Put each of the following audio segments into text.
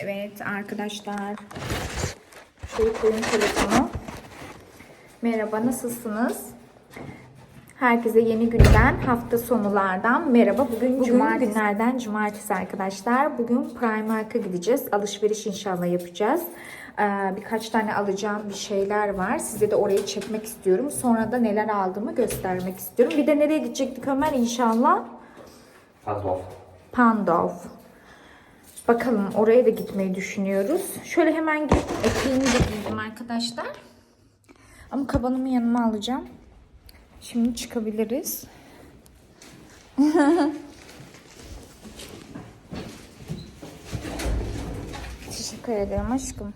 Evet arkadaşlar. Şöyle koyun telefonu. Merhaba nasılsınız? Herkese yeni günden, hafta sonulardan merhaba. Bugün, cuma günlerden cumartesi arkadaşlar. Bugün Primark'a gideceğiz. Alışveriş inşallah yapacağız. Ee, birkaç tane alacağım bir şeyler var. Size de orayı çekmek istiyorum. Sonra da neler aldığımı göstermek istiyorum. Bir de nereye gidecektik Ömer inşallah? Pazov. Pandov. Bakalım oraya da gitmeyi düşünüyoruz. Şöyle hemen gidip eteğimi de giydim arkadaşlar. Ama kabanımı yanıma alacağım. Şimdi çıkabiliriz. Teşekkür ederim aşkım.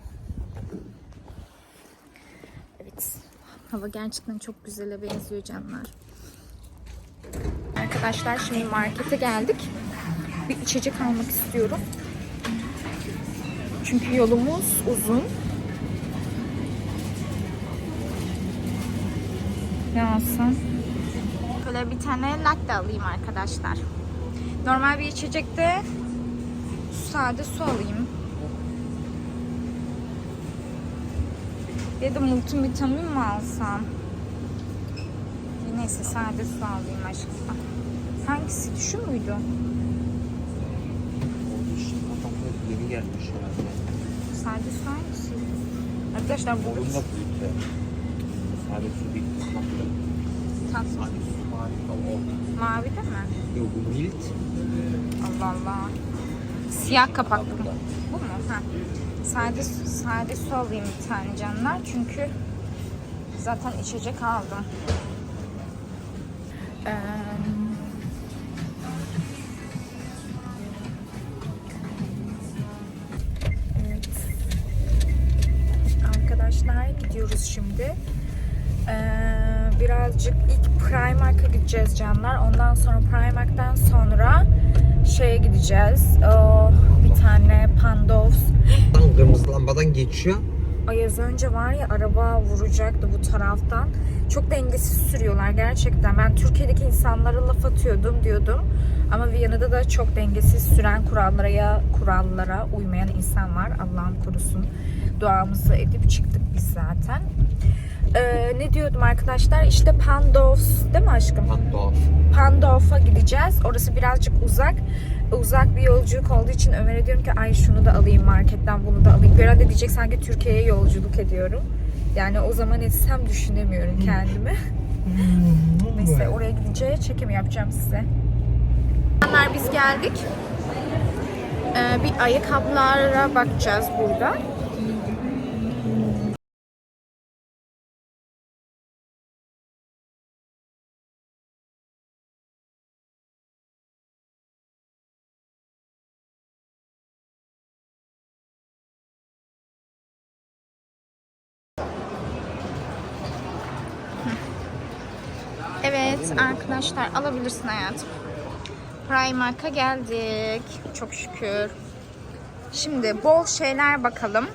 Evet. Hava gerçekten çok güzele benziyor canlar. Arkadaşlar şimdi markete geldik. Bir içecek almak istiyorum. Çünkü yolumuz uzun. Ne alsam? Böyle bir tane latte alayım arkadaşlar. Normal bir içecekte sade su alayım. Ya da multivitamin mi alsam? Neyse sade su alayım aşkım. Hangisi? Şu muydu? Yeni gelmiş herhalde. Sade su hangisi? Arkadaşlar bu Bunun da büyük. Sade su değil. Tatlı. tatlı. Sade su o. Mavi de mi? Yok bu milt. Allah Allah. Siyah kapaklı mı? Bu mu? Ha. Sade, sade su alayım bir tane canlar. Çünkü zaten içecek aldım. Ee, gidiyoruz şimdi. Ee, birazcık ilk Primark'a gideceğiz canlar. Ondan sonra Primark'tan sonra şeye gideceğiz. O, bir tane Pandovs. Tam kırmızı lambadan geçiyor. Ay az önce var ya araba vuracaktı bu taraftan. Çok dengesiz sürüyorlar gerçekten. Ben Türkiye'deki insanlara laf atıyordum diyordum. Ama Viyana'da da çok dengesiz süren kurallara kurallara uymayan insan var. Allah'ım korusun. Duamızı edip çıktık biz zaten. Ee, ne diyordum arkadaşlar? İşte Pandovs değil mi aşkım? Pandov. Pandorf'a gideceğiz. Orası birazcık uzak. Uzak bir yolculuk olduğu için Ömer'e diyorum ki ay şunu da alayım marketten bunu da alayım. Herhalde diyecek sanki Türkiye'ye yolculuk ediyorum. Yani o zaman etsem düşünemiyorum kendimi. Neyse oraya gidince çekim yapacağım size. Biz geldik. Ee, bir ayakkabılara bakacağız burada. Evet arkadaşlar alabilirsin hayatım. Primark'a geldik. Çok şükür. Şimdi bol şeyler bakalım.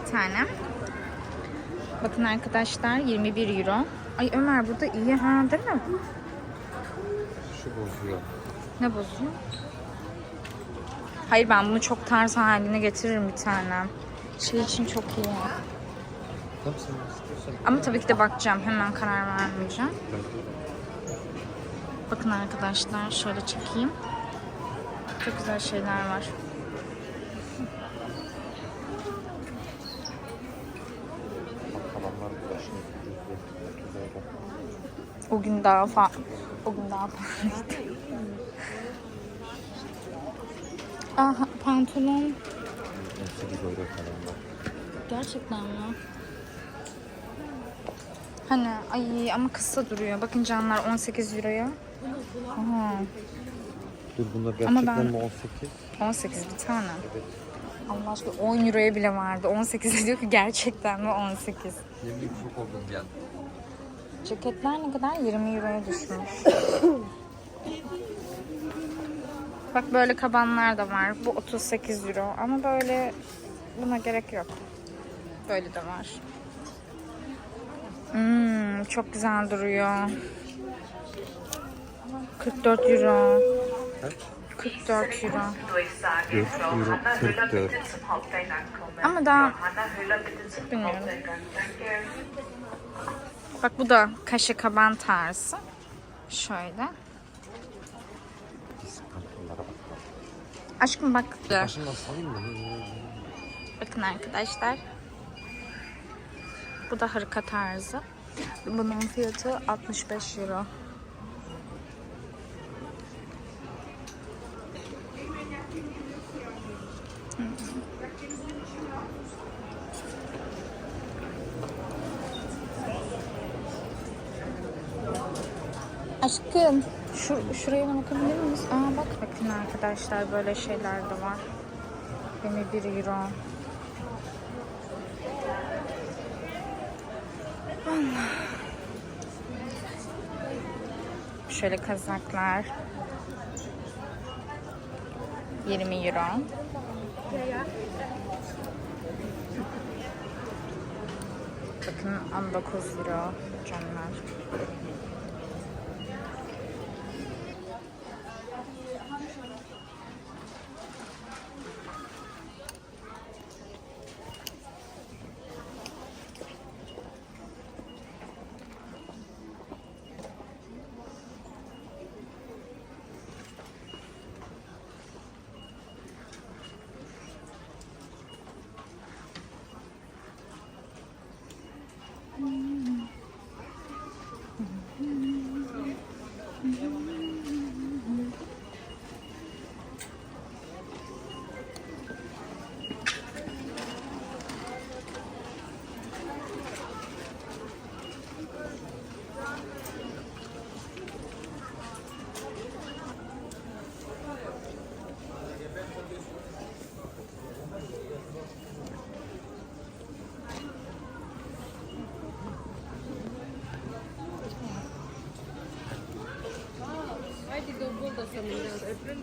Bir tane. Bakın arkadaşlar 21 euro. Ay Ömer burada iyi ha değil mi? Şu bozuyor. Ne bozuyor? Hayır ben bunu çok tarz haline getiririm bir tane. Şey için çok iyi. Ama tabii ki de bakacağım. Hemen karar vermeyeceğim. Bakın arkadaşlar şöyle çekeyim. Çok güzel şeyler var. O gün daha fa o gün daha pahalıydı. Aha pantolon 18 euro kalanlar. gerçekten mi? Hani ay ama kısa duruyor. Bakın canlar 18 euroya. Aha, Dur bunlar gerçekten ben- mi 18? 18 bir tane. Evet. Allah aşkına 10 euroya bile vardı. 18 diyor ki gerçekten mi 18? Yemin çok oldum bir an. Ceketler ne kadar? 20 euroya düşmüş. Bak böyle kabanlar da var. Bu 38 euro. Ama böyle buna gerek yok. Böyle de var. Çok güzel duruyor. 44 euro. Kaç? 44 euro. 4 euro 44. Ama daha bilmiyorum. Bak bu da kaşe kaban tarzı. Şöyle. Aşkım bak. Bakın arkadaşlar. Bu da hırka tarzı. Bunun fiyatı 65 euro. Aşkım, şu, şuraya da bakabilir miyiz? Aa bak bakın arkadaşlar böyle şeyler de var. 21 euro. Şöyle kazaklar. 20 euro. Bakın 19 euro canlar.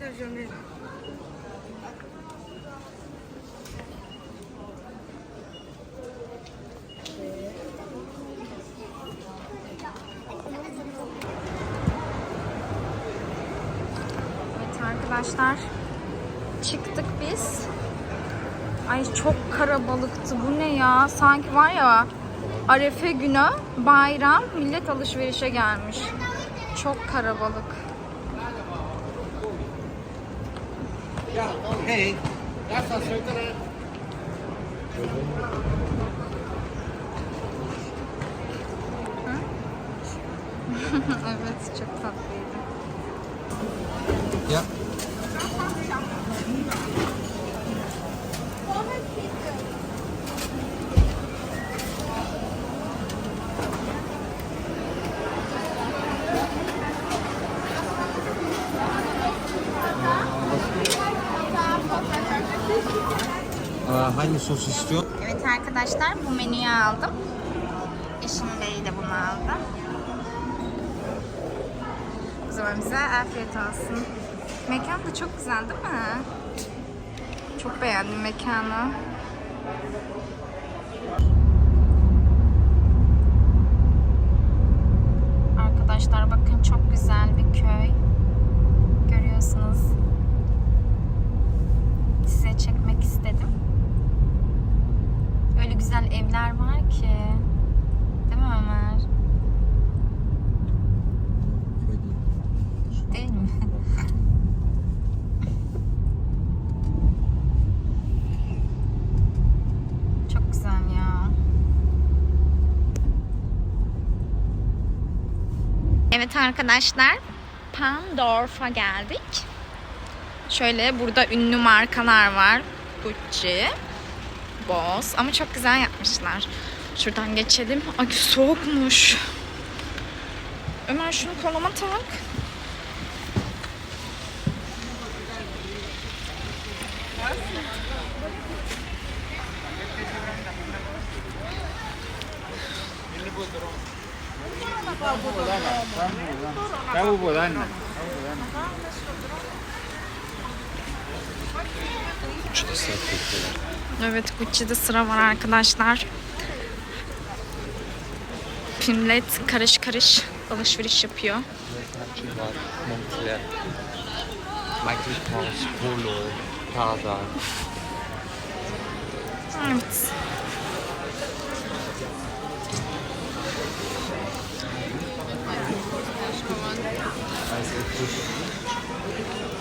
Evet arkadaşlar çıktık biz. Ay çok karabalıktı. Bu ne ya? Sanki var ya Arefe günü bayram millet alışverişe gelmiş. Çok karabalık. Hey. evet çok tatlıydı. Ya. Aa, hangi sos istiyor? Evet arkadaşlar bu menüyü aldım. Eşim Bey de bunu aldı. O zaman bize afiyet olsun. Mekan da çok güzel değil mi? Çok beğendim mekanı. Arkadaşlar bakın çok güzel bir köy. Görüyorsunuz. Size çekmek istedim. Öyle güzel evler var ki. Değil mi Ömer? Değil mi? Çok güzel ya. Arkadaşlar, Pandorf'a geldik. Şöyle burada ünlü markalar var. Gucci, Boss ama çok güzel yapmışlar. Şuradan geçelim. Ay soğukmuş. Ömer şunu koluma tak. Saat bekliyorlar. Evet Gucci'de sıra var arkadaşlar. Millet karış karış alışveriş yapıyor. Michael Kors, Polo, Prada. Evet.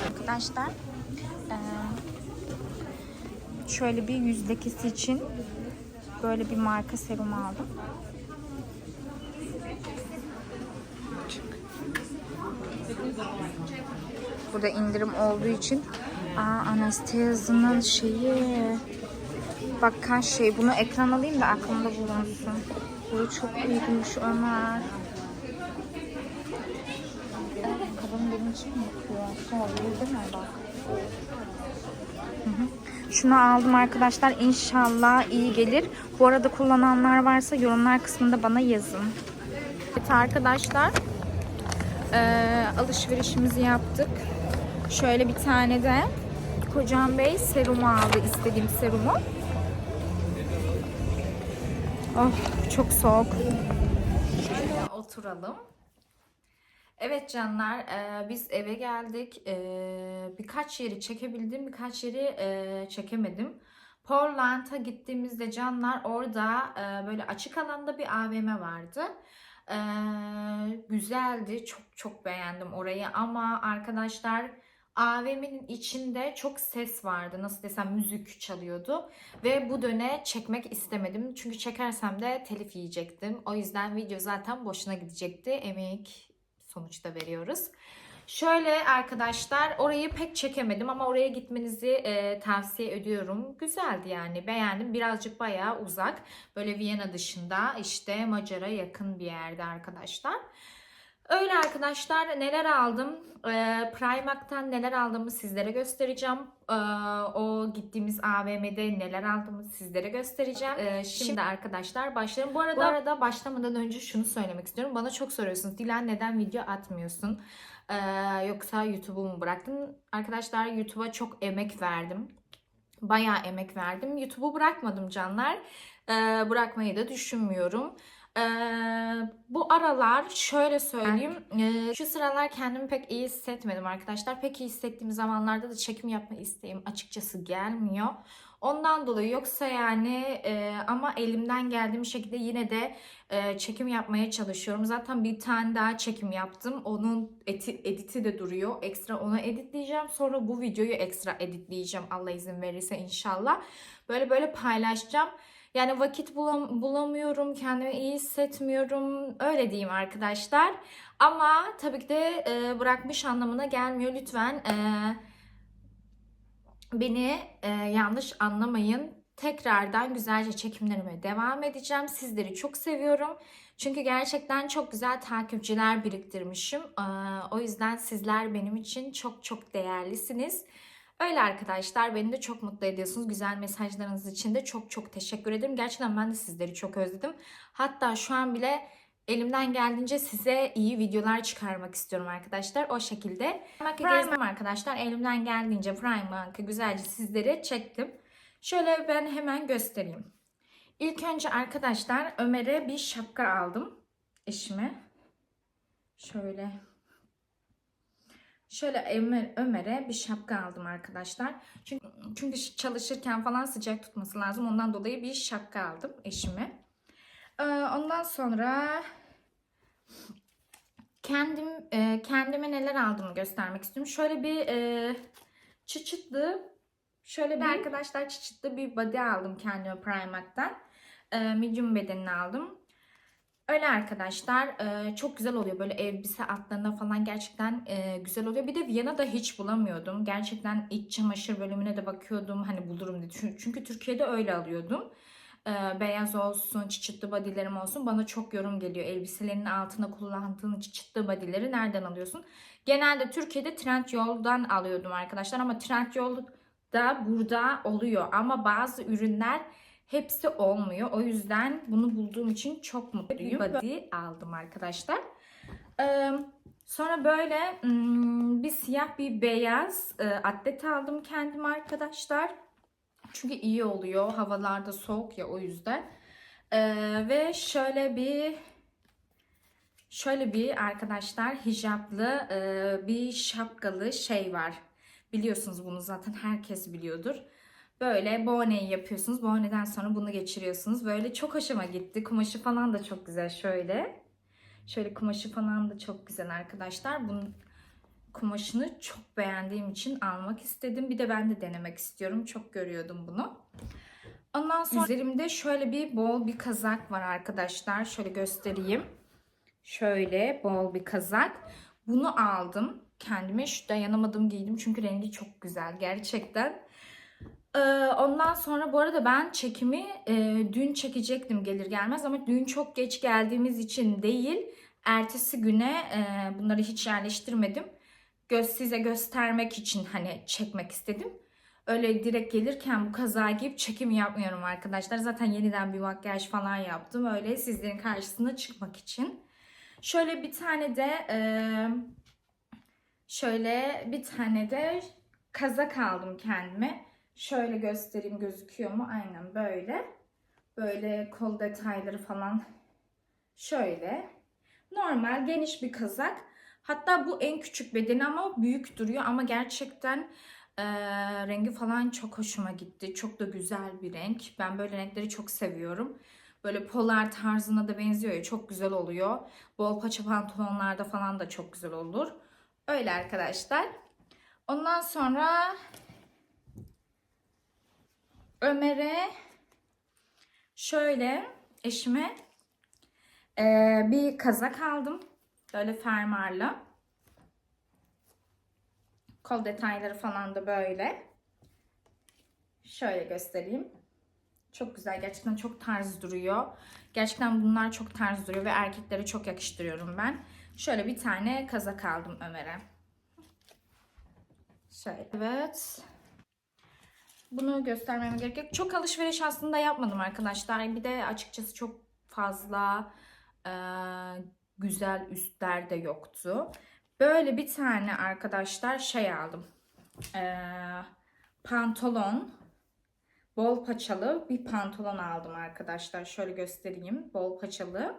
Arkadaşlar şöyle bir yüz lekesi için böyle bir marka serum aldım. Burada indirim olduğu için Aa, Anastasia'nın şeyi Bak kaç şey. Bunu ekran alayım da aklımda bulunsun. Bu çok iyiymiş Ömer. Evet, kadın benim için mi yapıyor? Sonra değil mi bak. Hı hı. Şunu aldım arkadaşlar. İnşallah iyi gelir. Bu arada kullananlar varsa yorumlar kısmında bana yazın. Evet arkadaşlar. eee, alışverişimizi yaptık. Şöyle bir tane de Kocam Bey serumu aldı. istediğim serumu. Oh çok soğuk. Şöyle oturalım. Evet canlar e, biz eve geldik. E, birkaç yeri çekebildim birkaç yeri e, çekemedim. Portland'a gittiğimizde canlar orada e, böyle açık alanda bir AVM vardı. E, güzeldi çok çok beğendim orayı ama arkadaşlar AVM'nin içinde çok ses vardı. Nasıl desem müzik çalıyordu. Ve bu döne çekmek istemedim. Çünkü çekersem de telif yiyecektim. O yüzden video zaten boşuna gidecekti. Emek sonuçta veriyoruz. Şöyle arkadaşlar orayı pek çekemedim ama oraya gitmenizi e, tavsiye ediyorum. Güzeldi yani beğendim. Birazcık bayağı uzak. Böyle Viyana dışında işte Macar'a yakın bir yerde arkadaşlar. Öyle arkadaşlar neler aldım? Ee, Primark'tan neler aldığımı sizlere göstereceğim. Ee, o gittiğimiz AVM'de neler aldığımı sizlere göstereceğim. Ee, şimdi arkadaşlar başlayalım. Bu arada, bu arada başlamadan önce şunu söylemek istiyorum. Bana çok soruyorsunuz. Dilan neden video atmıyorsun? Ee, yoksa YouTube'u mu bıraktın? Arkadaşlar YouTube'a çok emek verdim. Bayağı emek verdim. YouTube'u bırakmadım canlar. Ee, bırakmayı da düşünmüyorum. Ee, bu aralar şöyle söyleyeyim. ee, şu sıralar kendimi pek iyi hissetmedim arkadaşlar. Pek iyi hissettiğim zamanlarda da çekim yapma isteğim açıkçası gelmiyor. Ondan dolayı yoksa yani e, ama elimden geldiğim şekilde yine de e, çekim yapmaya çalışıyorum. Zaten bir tane daha çekim yaptım. Onun eti, editi de duruyor. Ekstra onu editleyeceğim. Sonra bu videoyu ekstra editleyeceğim. Allah izin verirse inşallah. Böyle böyle paylaşacağım. Yani vakit bulam bulamıyorum, kendimi iyi hissetmiyorum. Öyle diyeyim arkadaşlar. Ama tabii ki de e, bırakmış anlamına gelmiyor. Lütfen e, beni e, yanlış anlamayın. Tekrardan güzelce çekimlerime devam edeceğim. Sizleri çok seviyorum. Çünkü gerçekten çok güzel takipçiler biriktirmişim. E, o yüzden sizler benim için çok çok değerlisiniz. Öyle arkadaşlar beni de çok mutlu ediyorsunuz. Güzel mesajlarınız için de çok çok teşekkür ederim. Gerçekten ben de sizleri çok özledim. Hatta şu an bile elimden geldiğince size iyi videolar çıkarmak istiyorum arkadaşlar. O şekilde. Gezdim arkadaşlar. Elimden geldiğince Primark'ı güzelce sizlere çektim. Şöyle ben hemen göstereyim. İlk önce arkadaşlar Ömer'e bir şapka aldım. Eşime. Şöyle Şöyle Ömer, Ömer'e bir şapka aldım arkadaşlar. Çünkü, çünkü çalışırken falan sıcak tutması lazım. Ondan dolayı bir şapka aldım eşime. Ee, ondan sonra kendim e, kendime neler aldığımı göstermek istiyorum. Şöyle bir e, çıçıtlı şöyle bir arkadaşlar çıçıtlı bir body aldım kendime Primark'tan. E, medium bedenini aldım. Öyle arkadaşlar çok güzel oluyor böyle elbise altlarına falan gerçekten güzel oluyor. Bir de Viyana'da hiç bulamıyordum. Gerçekten iç çamaşır bölümüne de bakıyordum hani bulurum diye. Çünkü, Türkiye'de öyle alıyordum. Beyaz olsun, çıçıtlı bodylerim olsun bana çok yorum geliyor. Elbiselerin altına kullandığın çıçıtlı bodyleri nereden alıyorsun? Genelde Türkiye'de Trendyol'dan alıyordum arkadaşlar ama Trendyol da burada oluyor. Ama bazı ürünler Hepsi olmuyor. O yüzden bunu bulduğum için çok mutluyum. Body aldım arkadaşlar. Ee, sonra böyle hmm, bir siyah bir beyaz e, atlet aldım kendim arkadaşlar. Çünkü iyi oluyor. Havalarda soğuk ya o yüzden. Ee, ve şöyle bir şöyle bir arkadaşlar hijaplı e, bir şapkalı şey var. Biliyorsunuz bunu zaten herkes biliyordur. Böyle boneyi yapıyorsunuz. Boneden sonra bunu geçiriyorsunuz. Böyle çok hoşuma gitti. Kumaşı falan da çok güzel şöyle. Şöyle kumaşı falan da çok güzel arkadaşlar. Bunun kumaşını çok beğendiğim için almak istedim. Bir de ben de denemek istiyorum. Çok görüyordum bunu. Ondan sonra üzerimde şöyle bir bol bir kazak var arkadaşlar. Şöyle göstereyim. Şöyle bol bir kazak. Bunu aldım. Kendime şu dayanamadım giydim. Çünkü rengi çok güzel gerçekten. Ee, ondan sonra bu arada ben çekimi e, dün çekecektim gelir gelmez ama dün çok geç geldiğimiz için değil. Ertesi güne e, bunları hiç yerleştirmedim. Göz size göstermek için hani çekmek istedim. Öyle direkt gelirken bu kazağı giyip çekim yapmıyorum arkadaşlar. Zaten yeniden bir makyaj falan yaptım. Öyle sizlerin karşısına çıkmak için. Şöyle bir tane de e, şöyle bir tane de kazak aldım kendime. Şöyle göstereyim gözüküyor mu? Aynen böyle. Böyle kol detayları falan şöyle. Normal geniş bir kazak. Hatta bu en küçük bedeni ama büyük duruyor ama gerçekten e, rengi falan çok hoşuma gitti. Çok da güzel bir renk. Ben böyle renkleri çok seviyorum. Böyle polar tarzına da benziyor ya çok güzel oluyor. Bol paça pantolonlarda falan da çok güzel olur. Öyle arkadaşlar. Ondan sonra Ömer'e şöyle eşime eee, bir kazak aldım. Böyle fermuarlı. Kol detayları falan da böyle. Şöyle göstereyim. Çok güzel. Gerçekten çok tarz duruyor. Gerçekten bunlar çok tarz duruyor ve erkeklere çok yakıştırıyorum ben. Şöyle bir tane kazak aldım Ömer'e. Şöyle. Evet. Bunu göstermeme gerek yok. Çok alışveriş aslında yapmadım arkadaşlar. Bir de açıkçası çok fazla e, güzel üstler de yoktu. Böyle bir tane arkadaşlar şey aldım. E, pantolon. Bol paçalı bir pantolon aldım arkadaşlar. Şöyle göstereyim. Bol paçalı.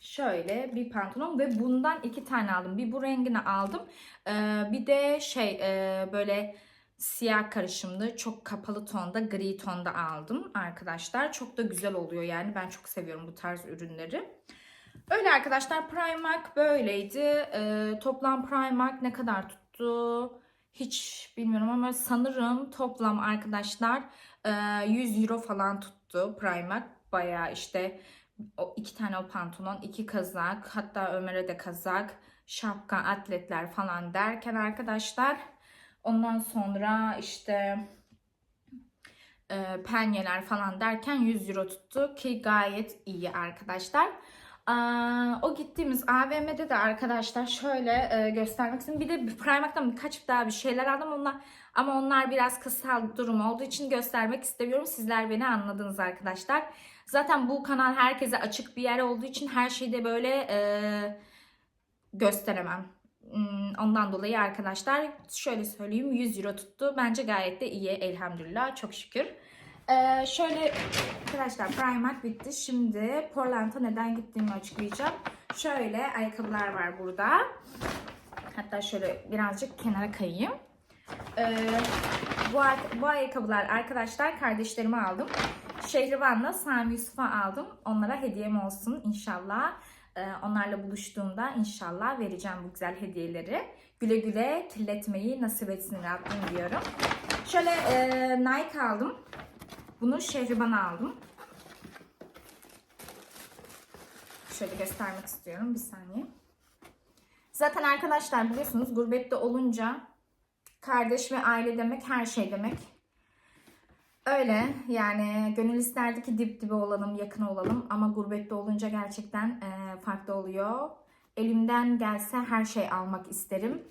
Şöyle bir pantolon ve bundan iki tane aldım. Bir bu rengini aldım. Ee, bir de şey e, böyle siyah karışımlı çok kapalı tonda gri tonda aldım arkadaşlar. Çok da güzel oluyor yani ben çok seviyorum bu tarz ürünleri. Öyle arkadaşlar Primark böyleydi. Ee, toplam Primark ne kadar tuttu? Hiç bilmiyorum ama sanırım toplam arkadaşlar e, 100 euro falan tuttu Primark. Bayağı işte o iki tane o pantolon, iki kazak, hatta Ömer'e de kazak, şapka, atletler falan derken arkadaşlar ondan sonra işte e, penyeler falan derken 100 euro tuttu ki gayet iyi arkadaşlar. O gittiğimiz AVM'de de arkadaşlar şöyle e, göstermek istedim. Bir de Primark'tan birkaç daha bir şeyler aldım onlar ama onlar biraz kısal durum olduğu için göstermek istemiyorum. Sizler beni anladınız arkadaşlar. Zaten bu kanal herkese açık bir yer olduğu için her şeyi de böyle e, gösteremem. Hmm, Ondan dolayı arkadaşlar şöyle söyleyeyim 100 euro tuttu. Bence gayet de iyi elhamdülillah çok şükür. Ee, şöyle arkadaşlar Primark bitti. Şimdi Portland'a neden gittiğimi açıklayacağım. Şöyle ayakkabılar var burada. Hatta şöyle birazcık kenara kayayım. Ee, bu, bu ayakkabılar arkadaşlar kardeşlerime aldım. Şehrivan'la Sami Yusuf'a aldım. Onlara hediyem olsun inşallah. Ee, onlarla buluştuğumda inşallah vereceğim bu güzel hediyeleri. Güle güle kirletmeyi nasip etsin Rabbim diyorum. Şöyle e, Nike aldım. Bunu Şehriban'a aldım. Şöyle göstermek istiyorum bir saniye. Zaten arkadaşlar biliyorsunuz gurbette olunca kardeş ve aile demek her şey demek. Öyle yani gönül isterdi ki dip dibe olalım, yakın olalım ama gurbette olunca gerçekten e, farklı oluyor. Elimden gelse her şey almak isterim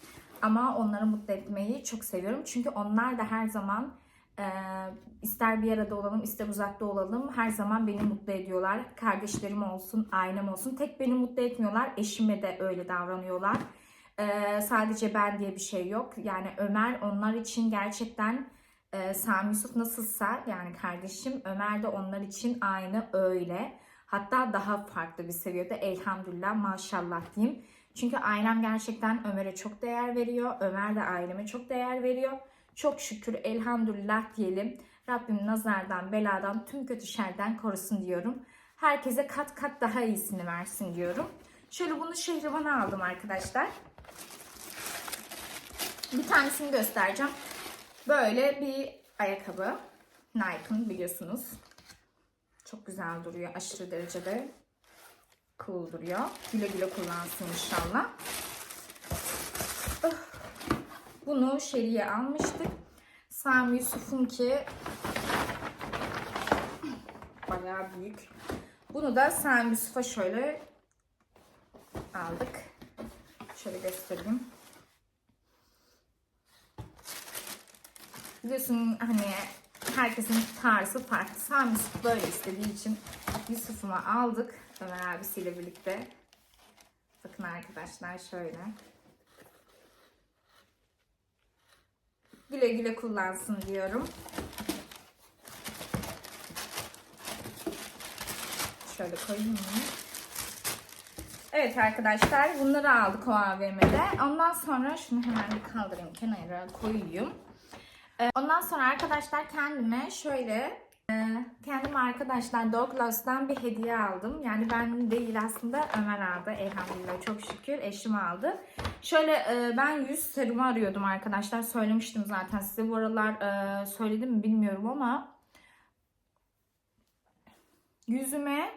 ama onları mutlu etmeyi çok seviyorum. Çünkü onlar da her zaman e, ister bir arada olalım ister uzakta olalım her zaman beni mutlu ediyorlar. Kardeşlerim olsun, ailem olsun. Tek beni mutlu etmiyorlar, eşime de öyle davranıyorlar. E, sadece ben diye bir şey yok. Yani Ömer onlar için gerçekten ee, Sami Yusuf nasılsa yani kardeşim Ömer de onlar için aynı öyle. Hatta daha farklı bir seviyede elhamdülillah maşallah diyeyim. Çünkü ailem gerçekten Ömer'e çok değer veriyor. Ömer de aileme çok değer veriyor. Çok şükür elhamdülillah diyelim. Rabbim nazardan, beladan, tüm kötü şerden korusun diyorum. Herkese kat kat daha iyisini versin diyorum. Şöyle bunu şehribana aldım arkadaşlar. Bir tanesini göstereceğim. Böyle bir ayakkabı. Nike'ın biliyorsunuz. Çok güzel duruyor. Aşırı derecede cool duruyor. Güle güle kullansın inşallah. Ah. Bunu Şeri'ye almıştık. Sami Yusuf'un ki bayağı büyük. Bunu da Sami Yusuf'a şöyle aldık. Şöyle göstereyim. Biliyorsun hani herkesin tarzı farklı. Sami böyle istediği için Yusuf'uma aldık. Ömer abisiyle birlikte. Bakın arkadaşlar şöyle. Güle güle kullansın diyorum. Şöyle koyayım mı? Evet arkadaşlar bunları aldık o AVM'de. Ondan sonra şunu hemen bir kaldırayım kenara koyayım. Ee, Ondan sonra arkadaşlar kendime şöyle e, kendime arkadaşlar Douglas'tan bir hediye aldım. Yani ben değil aslında Ömer aldı. Elhamdülillah çok şükür eşim aldı. Şöyle e, ben yüz serumu arıyordum arkadaşlar. Söylemiştim zaten size bu aralar e, söyledim mi bilmiyorum ama yüzüme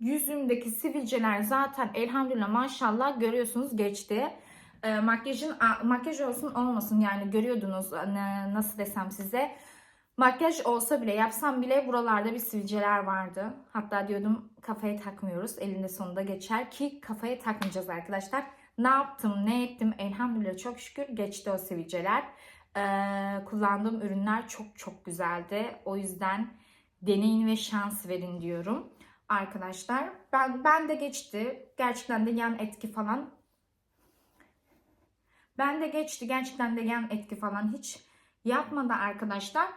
yüzümdeki sivilceler zaten elhamdülillah maşallah görüyorsunuz geçti. E, makyajın a- makyaj olsun olmasın yani görüyordunuz ne- nasıl desem size. Makyaj olsa bile yapsam bile buralarda bir sivilceler vardı. Hatta diyordum kafaya takmıyoruz. Elinde sonunda geçer ki kafaya takmayacağız arkadaşlar. Ne yaptım ne ettim elhamdülillah çok şükür geçti o sivilceler. Ee, kullandığım ürünler çok çok güzeldi. O yüzden deneyin ve şans verin diyorum arkadaşlar. Ben ben de geçti. Gerçekten de yan etki falan. Ben de geçti. Gerçekten de yan etki falan hiç yapmadı arkadaşlar.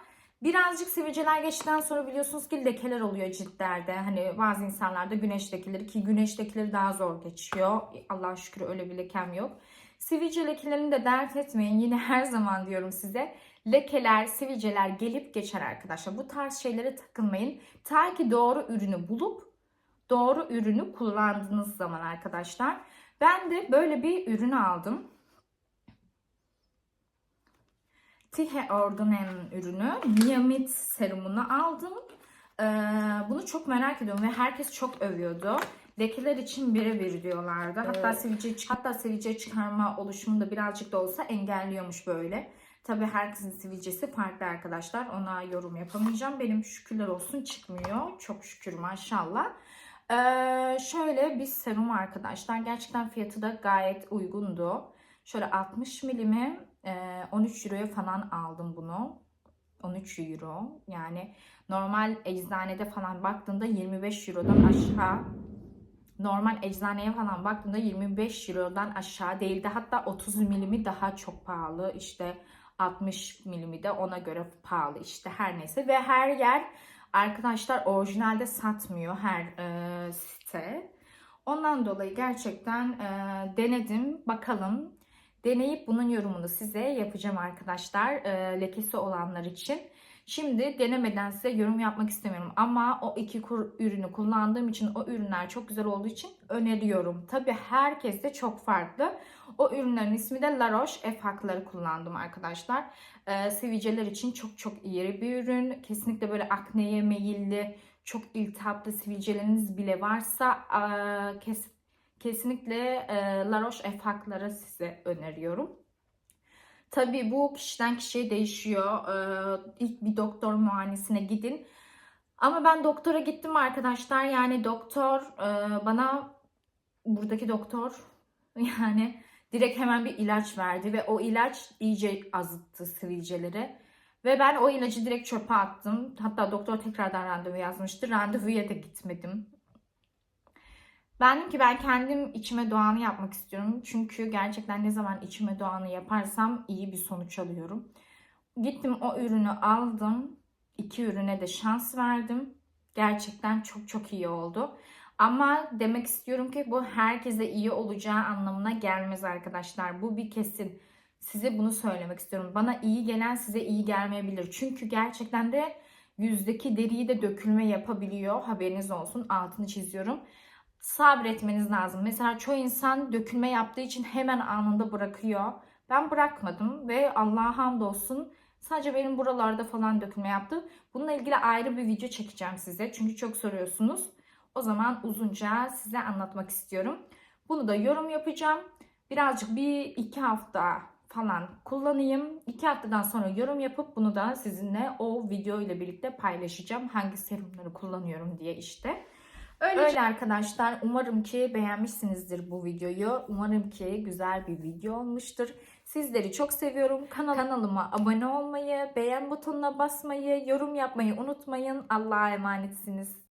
Birazcık sivilceler geçtikten sonra biliyorsunuz ki lekeler oluyor ciltlerde. Hani bazı insanlarda güneştekileri ki güneştekileri daha zor geçiyor. Allah'a şükür öyle bir lekem yok. Sivilce lekelerini de dert etmeyin. Yine her zaman diyorum size. Lekeler, sivilceler gelip geçer arkadaşlar. Bu tarz şeylere takılmayın. Ta ki doğru ürünü bulup doğru ürünü kullandığınız zaman arkadaşlar. Ben de böyle bir ürün aldım. Tihe Ordonen'in ürünü Niamit serumunu aldım. Ee, bunu çok merak ediyorum ve herkes çok övüyordu. Lekeler için birebir diyorlardı. Hatta sivilce hatta sivilce çıkarma oluşumunu da birazcık da olsa engelliyormuş böyle. Tabii herkesin sivilcesi farklı arkadaşlar. Ona yorum yapamayacağım. Benim şükürler olsun çıkmıyor. Çok şükür maşallah. Ee, şöyle bir serum arkadaşlar. Gerçekten fiyatı da gayet uygundu. Şöyle 60 milimi 13 euroya falan aldım bunu. 13 euro. Yani normal eczanede falan baktığında 25 eurodan aşağı normal eczaneye falan baktığımda 25 eurodan aşağı değildi. Hatta 30 milimi daha çok pahalı. İşte 60 milimi de ona göre pahalı. İşte her neyse ve her yer arkadaşlar orijinalde satmıyor her e, site. Ondan dolayı gerçekten e, denedim. Bakalım. Deneyip bunun yorumunu size yapacağım arkadaşlar. E, lekesi olanlar için. Şimdi denemeden size yorum yapmak istemiyorum ama o iki kur, ürünü kullandığım için o ürünler çok güzel olduğu için öneriyorum. Tabi herkes de çok farklı. O ürünlerin ismi de La Roche F hakları kullandım arkadaşlar. Ee, sivilceler için çok çok iyi bir ürün. Kesinlikle böyle akneye meyilli, çok iltihaplı sivilceleriniz bile varsa e, kes, kesinlikle e, La Roche F size öneriyorum. Tabii bu kişiden kişiye değişiyor. Ee, ilk bir doktor muayenesine gidin. Ama ben doktora gittim arkadaşlar. Yani doktor e, bana buradaki doktor yani direkt hemen bir ilaç verdi ve o ilaç iyice azıttı sivilceleri. Ve ben o ilacı direkt çöpe attım. Hatta doktor tekrardan randevu yazmıştı. Randevuya da gitmedim. Ben dedim ki ben kendim içime doğanı yapmak istiyorum. Çünkü gerçekten ne zaman içime doğanı yaparsam iyi bir sonuç alıyorum. Gittim o ürünü aldım. İki ürüne de şans verdim. Gerçekten çok çok iyi oldu. Ama demek istiyorum ki bu herkese iyi olacağı anlamına gelmez arkadaşlar. Bu bir kesin. Size bunu söylemek istiyorum. Bana iyi gelen size iyi gelmeyebilir. Çünkü gerçekten de yüzdeki deriyi de dökülme yapabiliyor. Haberiniz olsun. Altını çiziyorum. Sabretmeniz lazım. Mesela çoğu insan dökülme yaptığı için hemen anında bırakıyor. Ben bırakmadım ve Allah'a hamdolsun sadece benim buralarda falan dökülme yaptı. Bununla ilgili ayrı bir video çekeceğim size. Çünkü çok soruyorsunuz. O zaman uzunca size anlatmak istiyorum. Bunu da yorum yapacağım. Birazcık bir iki hafta falan kullanayım. İki haftadan sonra yorum yapıp bunu da sizinle o video ile birlikte paylaşacağım. Hangi serumları kullanıyorum diye işte. Öyle, Öyle arkadaşlar. Umarım ki beğenmişsinizdir bu videoyu. Umarım ki güzel bir video olmuştur. Sizleri çok seviyorum. Kanal, kanalıma abone olmayı, beğen butonuna basmayı, yorum yapmayı unutmayın. Allah'a emanetsiniz.